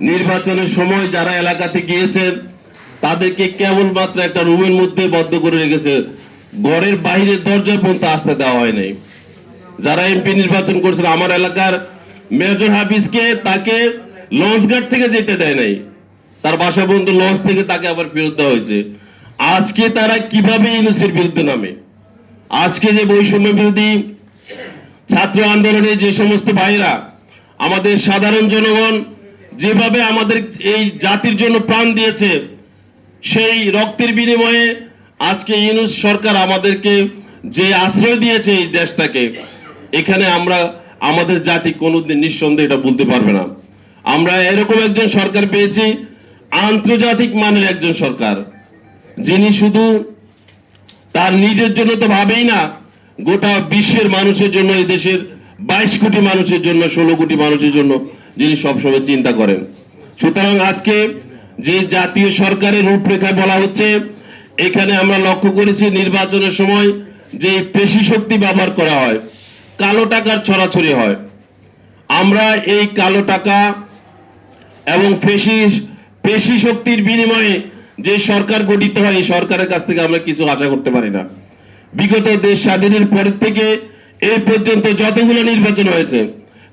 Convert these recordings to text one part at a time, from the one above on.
নির্বাচনের সময় যারা এলাকাতে গিয়েছেন, তাদেরকে কেবলমাত্র একটা রুমের মধ্যে বদ্ধ করে রেখেছে। ঘরের বাইরের দরজা পর্যন্ত আসতে দেওয়া হয় নাই। যারা এমপি নির্বাচন করছেন আমার এলাকার মেজর হাফিজকে তাকে লঞ্চঘাট থেকে যেতে দেয় নাই। তার বাসা পর্যন্ত লঞ্চ থেকে তাকে আবার ফেরত দেওয়া হয়েছে। আজকে তারা কীভাবে ইউনুসের বিরুদ্ধে নামে? আজকে যে বৈষম্য বিরোধী ছাত্র আন্দোলনে যে সমস্ত ভাইরা আমাদের সাধারণ জনগণ যেভাবে আমাদের এই জাতির জন্য প্রাণ দিয়েছে, সেই রক্তের বিনিময়ে আজকে ইউনুস সরকার আমাদেরকে যে আশ্রয় দিয়েছে এই দেশটাকে, এখানে আমরা আমাদের জাতি কোনোদিন নিঃসন্দেহে এটা বলতে পারবে না। আমরা এরকম একজন সরকার পেয়েছি, আন্তর্জাতিক মানের একজন সরকার, যিনি শুধু তার নিজের জন্য তো ভাবেই না, গোটা বিশ্বের মানুষের জন্য এই দেশের বাইশ কোটি মানুষের জন্য, ষোলো কোটি মানুষের জন্য যিনি সবসময় চিন্তা করেন। সুতরাং আজকে যে জাতীয় সরকারের রূপরেখা বলা হচ্ছে, এখানে আমরা লক্ষ্য করেছি নির্বাচনের সময় যে পেশি শক্তি ব্যবহার করা হয়, কালো টাকার ছড়াছড়ি হয়। আমরা এই কালো টাকা এবং পেশি পেশি শক্তির বিনিময়ে যে সরকার গঠিত হয়, এই সরকারের কাছ থেকে আমরা কিছু আশা করতে পারি না। বিগত দেশ স্বাধীনের পর থেকে এই পর্যন্ত যতগুলো নির্বাচন হয়েছে,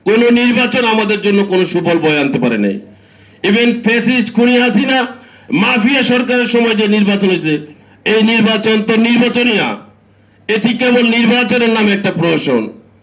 কোন নির্বাচন আমাদের জন্য কোনো সুফল বয়ে আনতে পারে নাই। ইভেন ফেসিস্ট খুনি হাসিনা, মাফিয়া সরকারের সময় যে নির্বাচন হয়েছে, এই নির্বাচন তো নির্বাচনই না। এটি কেবল নির্বাচনের নামে একটা প্রহসন।